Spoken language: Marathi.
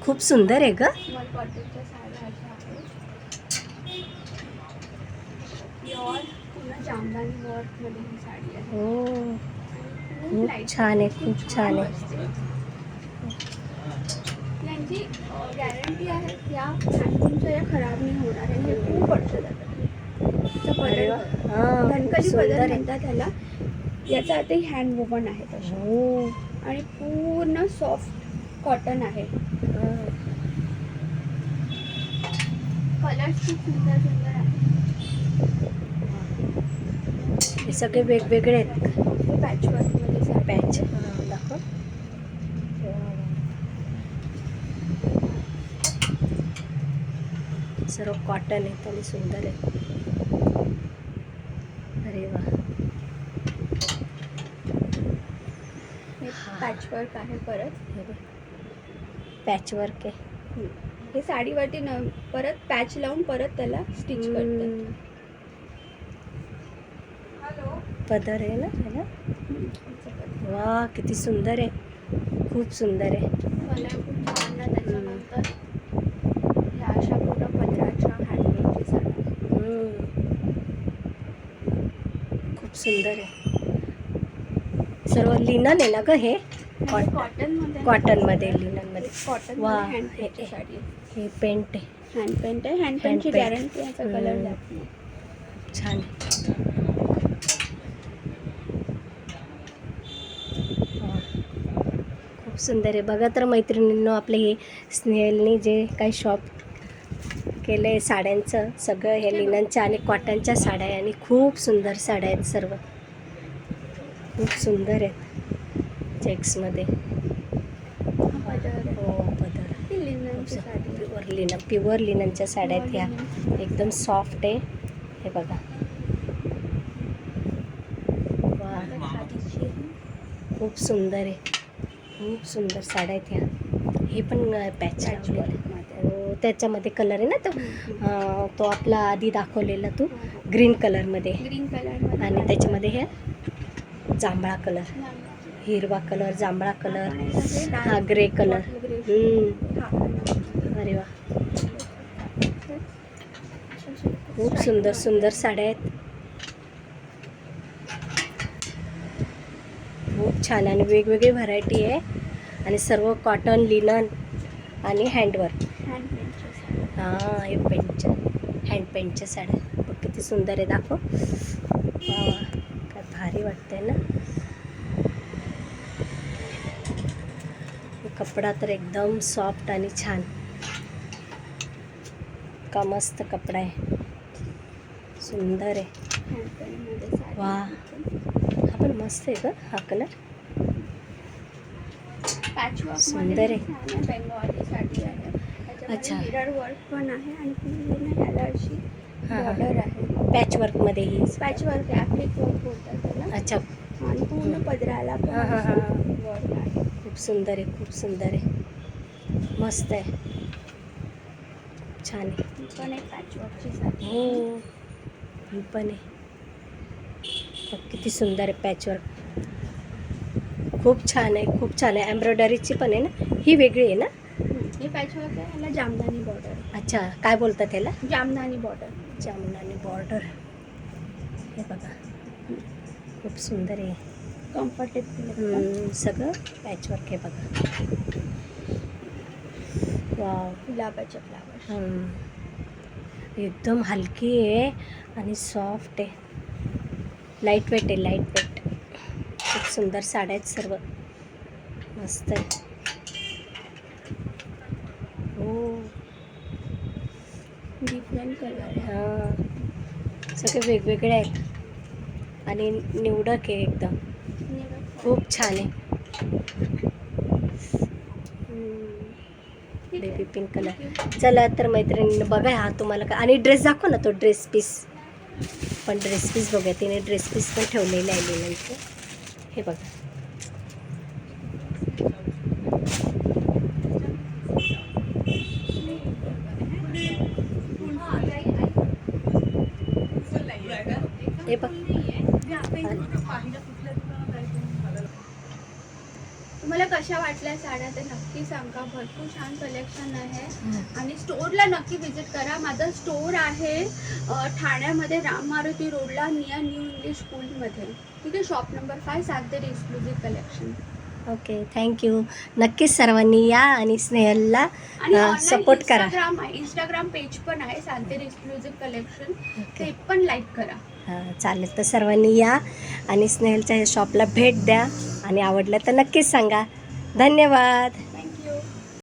खूप सुंदर आहे ग. ही खूप छान आहे, खूप छान आहे. यांची गॅरंटी आहे या या खराब नाही होणार आणि हे खूप वर्ष जातात हा, धनकरी म्हणतात त्याला याचा हँड वुवन आहे हो. आणि पूर्ण सॉफ्ट कॉटन आहे. हा. कलर्स खूप सुंदर सुंदर आहे हे सगळे वेगवेगळे आहेत. पॅचवर्कमध्ये पॅच. दाखव. सर्व कॉटन आहेत आणि सुंदर आहे अरे वा. पॅचवर्क आहे परत. हे वर्क आहे. हे साडीवरती न परत पॅच लावून परत त्याला स्टिच करतात. पदर आहे ना ह्याला? वा किती सुंदर आहे. खूप सुंदर आहे. मला खूप ना त्याच्यानंतर. ह्या अशा पूर्ण पदराच्या हँडमेडची साडी हम्म. खूप सुंदर आहे. सर्व लिनन आहे ना ग हे? कॉटनमध्ये कॉटनमध्ये लिननमध्ये कॉटन वा. हँड पेंटची साडी हे पेंट आहे. हँड पेंट आहे. हँड पेंटची paint. गॅरंटी याचा कलर. जात नाही. छान. खूप सुंदर आहे. बघा तर मैत्रिणींनो आपले हे स्नेहलनी जे काही शॉप केलं आहे साड्यांचं सगळं हे लिननच्या आणि कॉटनच्या साड्या आहे. आणि खूप सुंदर साड्या आहेत सर्व. खूप सुंदर आहेत. चेक्समध्ये हा. प्युअर लिनन प्युअर लिननच्या साड्या आहेत ह्या. एकदम सॉफ्ट आहे. हे बघा. खूप सुंदर आहे. खूप सुंदर साड्या आहेत ह्या. हे पण पॅच हो, त्याच्यामध्ये कलर आहे ना तो? तो आपला आधी दाखवलेला तो. ग्रीन कलरमध्ये ग्रीन कलर आणि त्याच्यामध्ये हे जांभळा कलर हिरवा कलर जांभळा कलर हा ग्रे कलर. अरे वा. खूप सुंदर सुंदर साड्या आहेत. खूप छान आणि वेगवेगळी व्हरायटी आहे. आणि सर्व कॉटन लिनन आणि हँडवर्क हां हे पेंटच्या हँड पेंटच्या साड्या. किती सुंदर आहे दाखव. काय भारी वाटतंय ना? कपडा तर एकदम सॉफ्ट आणि छान का मस्त कपडा आहे सुंदर आहे वा. हा पण मस्त आहे ग हा कलर सुंदर आहे. अच्छा. वर्क पण आहे आणि हा. बॉर्डर आहे ही पॅच वर्क आहे ॲप्लिक वर्क बोलतात त्याला अच्छा आणि पूर्ण पदराला पण. वर्क आहे खूप सुंदर आहे खूप सुंदर आहे मस्त आहे छान आहे ही। पण साडी हो ही आहे. किती सुंदर आहे पॅचवर्क खूप छान आहे खूप छान आहे. एम्ब्रॉयडरीची पण आहे ना? ही वेगळी आहे ना? हम्म. ही पॅच आहे ह्याला जामदानी बॉर्डर अच्छा काय बोलतात त्याला जामदानी बॉर्डर जामनानी बॉर्डर हे बघा. खूप सुंदर आहे. कम्फर्टेबल सगळं पॅचवर्क आहे बघा. वाव गुलाबाच्या फ्लावर. एकदम हलकी आहे आणि सॉफ्ट आहे. लाइट वेट आहे लाइट वेट खूप सुंदर साड्या आहेत सर्व. मस्त आहे. हो. डिफरंट कलर आहे. हां. सगळे वेगवेगळे आहेत. आणि निवडक आहे एकदम. खूप छान। बेबी पिंक कलर चला तर मैत्रिणींनो बघा हा तुम्हाला का आणि ड्रेस दाखव ना तो ड्रेस पीस पण ड्रेस पीस बघा तिने ड्रेस पीस पण ठेवलेले आहे लिननचे हे बघा. हे बघ. कशा वाटल्या साड्या ते नक्की सांगा. भरपूर छान कलेक्शन आहे. आणि स्टोअरला नक्की व्हिजिट करा. माझं स्टोअर आहे ठाण्यामध्ये राम मारुती रोडला नियर न्यू इंग्लिश स्कूलमध्ये ठीक आहे shop number five Satder exclusive collection okay thank you नक्कीच सर्वांनी या आणि स्नेहलला सपोर्ट करा. इंस्टाग्राम पेज पण आहे सातदेर एक्सक्लुझिव्ह कलेक्शन ते पण लाईक करा. हां चालेल. तर सर्वांनी या आणि स्नेहलच्या शॉपला भेट द्या. आणि आवडलं तर नक्कीच सांगा. धन्यवाद.